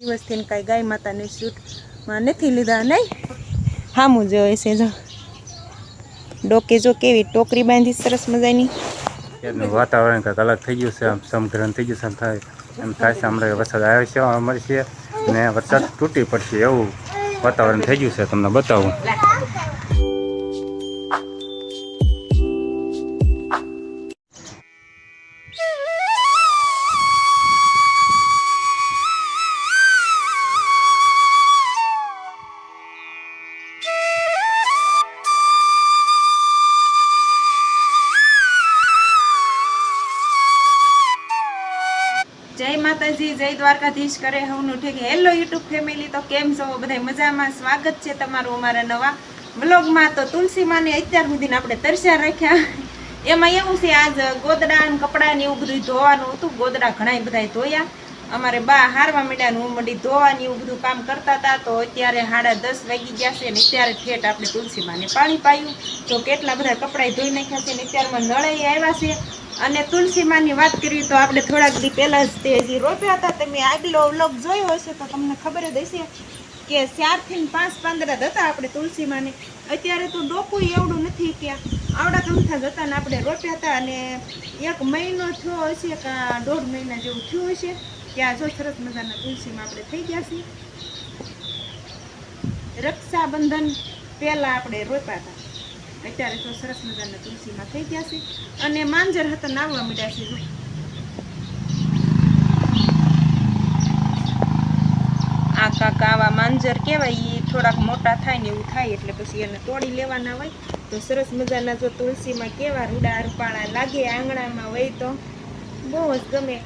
દિવસથી કાંઈ ગાય માતાને શૂટમાં નથી લીધા, નહીં? હામું જોવે છે, જો. ડોકે જો કેવી ટોકરી બાંધી સરસ મજાની. ત્યારનું વાતાવરણ કંઈક અલગ થઈ ગયું છે, આમ સમગ્રહણ થઈ ગયું છે એમ થાય. એમ થાય છે, હમણાં વરસાદ આવે છે મળશે ને વરસાદ તૂટી પડશે એવું વાતાવરણ થઈ ગયું છે, તમને બતાવું. માતાજી જય દ્વારકાધીશ, કરે હવનું ઠીક હેલો યુટ્યુબ ફેમિલી, તો કેમ છો? બધા મજામાં? સ્વાગત છે તમારું અમારા નવા બ્લોગમાં તો તુલસી માને અત્યાર સુધી આપણે તરસ્યા રાખ્યા. એમાં એવું છે, આજ ગોદડા ને કપડાં ને એવું બધું ધોવાનું હતું. ગોદડા ઘણા બધા ધોયા. અમારે બા હારવા માંડ્યા હું મંડી ધોવાની એવું બધું કામ કરતા હતા. તો અત્યારે સાડા દસ વાગી ગયા છે અને અત્યારે ઠેઠ આપણે તુલસી માને પાણી પાયું. તો કેટલા બધા કપડાં ધોઈ નાખ્યા છે ને અત્યારમાં નળે આવ્યા છે. અને તુલસીમાંની વાત કરીએ તો આપણે થોડાક દી પહેલા જ તે હજી રોપ્યા હતા. તમે આગલો વ્લોગ જોયો હશે તો તમને ખબર જ હશે કે ચારથી પાંચ પાંદડા હતા આપણે તુલસીમાને. અત્યારે તો ડોકું એવડું નથી કે આવડા ગમથા હતા ને આપણે રોપ્યા હતા અને એક મહિનો થયો હશે કે દોઢ મહિના જેવું થયું હશે ત્યાં જો સરસ મજાના તુલસીમાં આપણે થઈ ગયા છીએ. રક્ષાબંધન પહેલા આપણે રોપ્યા હતા. અત્યારે તો સરસ મજાના તુલસીમાં થઈ ગયા છે અને માંજર હતા, નાવવા મળ્યા છે. આ કાકા આવા માંજર કહેવાય એ થોડાક મોટા થાય ને એવું થાય એટલે પછી એને તોડી લેવાના હોય. તો સરસ મજાના જો તુલસીમાં કેવા રૂડા રૂપાળા લાગે આંગણામાં હોય તો બહુ જ ગમે.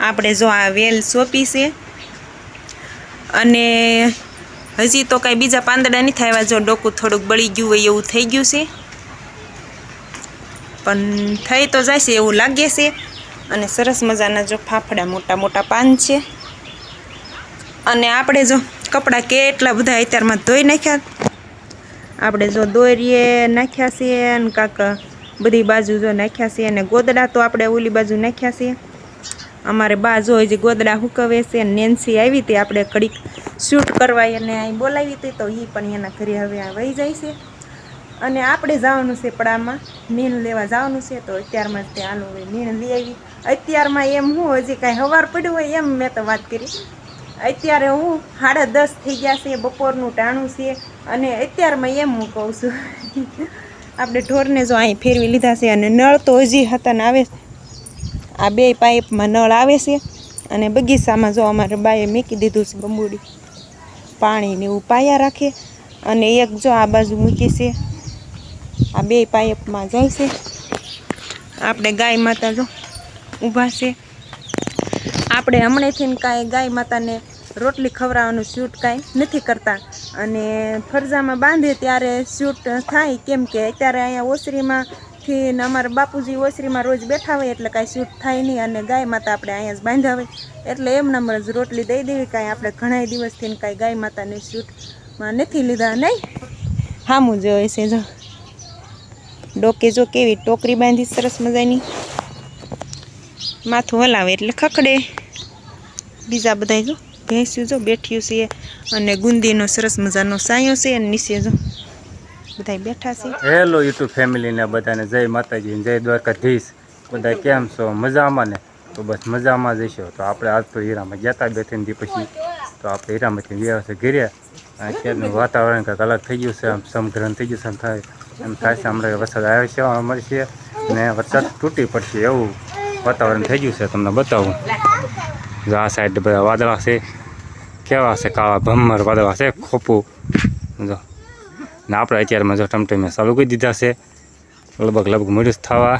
આપણે જો આ વેલ સોંપી છે અને હજી તો કાંઈ બીજા પાંદડા નહીં થાય જો ડોકું થોડુંક બળી ગયું હોય એવું થઈ ગયું છે. પણ થઈ તો છે એવું લાગે છે. અને સરસ મજાના જો ફાફડા મોટા મોટા પાન છે. અને આપણે જો કપડાં કેટલા બધા અત્યારમાં ધોઈ નાખ્યા. આપણે જો દોરીએ નાખ્યા છીએ અને કાંક બધી બાજુ જો નાખ્યા છીએ અને ગોદડા તો આપણે ઓલી બાજુ નાખ્યા છીએ અમારે બા જો જે ગોદડા હુકવે છે અને નેન્સી આવી હતી આપણે કડીક શૂટ કરવા એને અહીં બોલાવી હતી તો એ પણ એના ઘરે હવે આ વહી જાય છે. અને આપણે જવાનું છે પડામાં. નીણ લેવા જવાનું છે તો અત્યારમાં જ તે આનું હોય નીણ લઈ આવી. અત્યારમાં એમ હું હજી કાંઈ હવાર પડ્યું હોય એમ મેં તો વાત કરી. અત્યારે હું સાડા દસ થઈ ગયા છે, બપોરનું ટાણું છે અને અત્યારમાં એમ હું કહું છું. આપણે ઢોરને જો અહીં ફેરવી લીધા છે અને નળ તો હજી હતા ને આવે. આ બે પાઇપમાં નળ આવે છે અને બગીચામાં જો અમારે બાએ મૂકી દીધું છે બંબુડી. પાણીને એવું પાયા રાખે અને એક જો આ બાજુ મૂકી છે. આ બે પાઇપમાં જાય છે. આપણે ગાય માતા જો ઊભા છે. આપણે હમણાંથી કાંઈ ગાય માતાને રોટલી ખવડાવવાનું શૂટ કાંઈ નથી કરતા. અને ફરજામાં બાંધે ત્યારે શૂટ થાય કેમ કે અત્યારે અહીંયા ઓસરીમાંથી અમારા બાપુજી ઓસરીમાં રોજ બેઠા હોય એટલે કાંઈ શૂટ થાય નહીં અને ગાય માતા આપણે અહીંયા જ બાંધ્યા હોય. એટલે એમ નંબર જ રોટલી દઈ દેવી કાંઈ આપણે ઘણા દિવસથી કાંઈ ગાય માતાને શૂટમાં નથી લીધા નહીં. હામું જોઈએ છે જો. ડોકે જો કેવી ટોકરી બાંધી સરસ મજાની. માથું હલાવે એટલે ખખડે. બીજા બધા જો ભેંસ્યું જો, બેઠ્યું છે અને ગુંદીનો સરસ મજાનો સાયો છે અને નીચે જો બધા બેઠા છે. હેલો યુટ્યુબ ફેમિલીને બધાને જય માતાજી, જય દ્વારકાધીશ. બધા કેમ છો? મજામાં ને? તો બસ મજામાં જઈશું તો આપણે આજ તો હીરામાં જતા બેઠીને પછી. તો આપણે હીરામાંથી ગયા છે ઘેરે અત્યારનું વાતાવરણ કંઈક અલગ થઈ ગયું છે, આમ સમગ્રહણ થઈ ગયું છે એમ થાય એમ થાય છે. હમણાં વરસાદ આવે છે મળશે ને વરસાદ તૂટી પડશે એવું વાતાવરણ થઈ ગયું છે, તમને બતાવું. જો આ સાઈડ બધા વાદળા છે, કેવા છે, કાળા ભમર વાદળા છે, ખોપું. જો, ને આપણે અત્યારમાં જો ટમટમે ચાલુ કરી દીધા છે, લગભગ લગભગ મળ્યું થવા.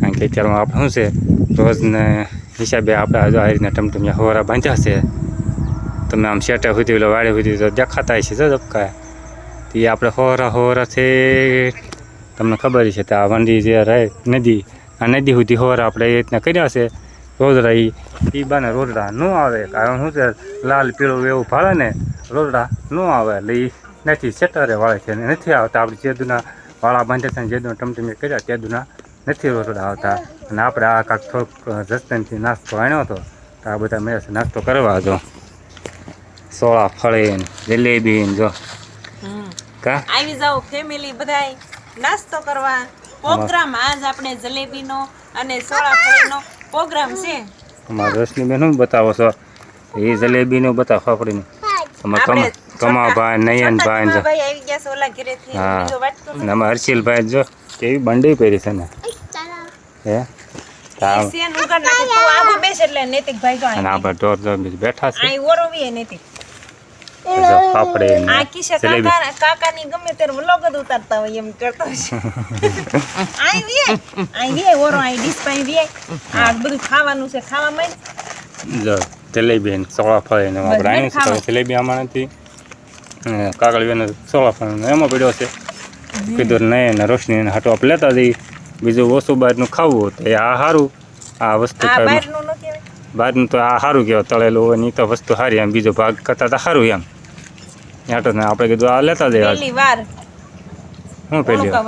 કારણ કે અત્યારમાં આપણે શું છે, રોજને હિસાબે આપણે આ રીતના ટમટમિયા હવારા બાંધ્યા છે. તમે આમ શેટા સુધી ઓલા વાડે સુધી તો દેખાતા છે તો ધબકા તો આપણે હોરા હોરાથી તમને ખબર છે તો આ વંડી જે રહે નદી, આ નદી સુધી હોરા આપણે એ રીતના કર્યા છે. રોજડા એ એ બાને રોદડા ન આવે. કારણ શું છે? લાલ, પીળું એવું ભાળે ને, રોદડા ન આવે. એટલે એ નથી સેટરે વાળે છે. ને નથી આવતા. આપણે જેદુના વાળા બાંધે ને જેદુના ટમટમે કર્યા, તેદુના નથી રોદડા આવતા. અને આપણે આ કાંક થોડોક રસ્તાથી નાસ્તો આણ્યો હતો. તો આ બધા મેં નાસ્તો કરવા હતો. સોળા ફળી જલેબી ને જો કા? આવી જાઓ ફેમિલી બધાય. નાસ્તો કરવા. પ્રોગ્રામ આજ આપણે જલેબીનો અને સોળાફળીનો પ્રોગ્રામ છે. અમારા રોશનીબેન શું બતાવો છો? એ જલેબીનો બતાવો ફાફડીનું. અમારા કમાભાઈ નયનભાઈ જો. હા. અમારા હર્ષિલભાઈ જો કેવી બંડી પહેરી છે ને. હે? બેઠા છે આઈ ઓરોવી નૈતિક જો ફાફડી ને આ કિસ્સા કાકા કાકાની ગમે ત્યારે વ્લોગ જ ઉતારતા હોય એમ કરતો છે. આઈ વીએ આઈ વીએ ઓરો આઈ ડીશ પાઈ વીએ. આ બધું ખાવાનું છે ખાવામાં જો જલેબી ને સોળા ફળી ને આપણે આઈ છે જલેબી આમાં નથી. કાગળ બેન સોળા ફળી એમાં પડ્યો છે. કીધું નહીં ને રોશની હાટો આપણે લેતા જઈએ. બીજું ઓછું બહારનું ખાવું તો એ આ સારું આ વસ્તુ બહારનું ન તો આ સારું કહેવાય તળેલું હોય ને તો વસ્તુ સારી એમ બીજો ભાગ કરતા તો સારું એમ. હાટો ને આપણે કીધું આ લેતા જઈએ પહેલી વાર. શું પહેલી વાર?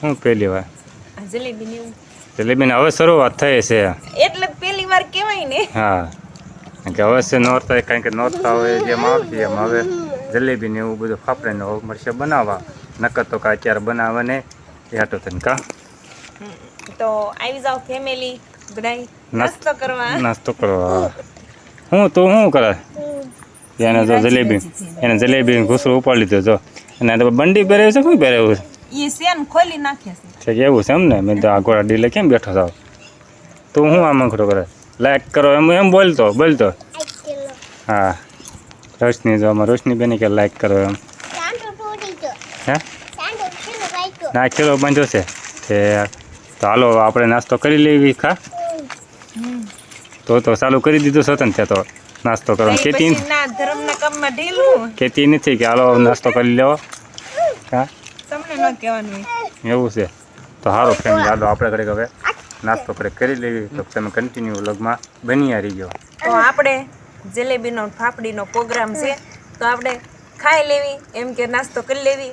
હું પહેલી વાર? શું જલેબી ની જલેબીને હવે શરૂઆત થઈ છે. એટલે પહેલી વાર કહેવાય ને. હા. કે હવે છે નોરતા કારણ કે નોરતા હોય જેમ આવતી એમ. હવે જલેબી ને એવું બધું ફાફડીને હવે મળશે બનાવવા. નકર તો કાંઈ અત્યારે બનાવે ને એ હાટો થઈને કા? તો આવી જાઓ ફેમિલી બધાય નાસ્તો- કરવા. નાસ્તો કરવા. હું તું શું કરે? એને જો જલેબી એને જલેબી ઘૂસરો ઉપાડી લીધો જો. અને આ તો બંડી પહેરાવી છે શું પહેરાવ્યું એ સેન ખોલી નાખ્યા છે. છે કે એવું છે એમ ને? મેં તો આ ઘોડા ડીલે કેમ બેઠો થાવ? તું શું આ અંખડો કરે? લાઈક કરો એમ એમ બોલતો બોલતો. હા. રોશની જો આમાં રોશની બેને કે લાઈક કરો એમ. હે? ના ખેલો બાંધ્યો છે. કે તો હાલો આપણે નાસ્તો કરી લેવી ખા. તો તો ચાલુ કરી દીધું સ્વતંત્ર ત્યાં તો નાસ્તો કરવાનો. ખેતી કેતી નથી કે હાલો નાસ્તો કરી લેવો. હા? એવું છે. તો સારો ફ્રેન્ડ ચાલો આપણે ઘડીક હવે નાસ્તો કરે કરી લેવી. તો તમે કન્ટિન્યુ લગમાં બની હારી ગયો તો આપણે જલેબીનો ફાફડીનો પ્રોગ્રામ છે તો આપણે ખાઈ લેવી. એમ કે નાસ્તો કરી લેવી.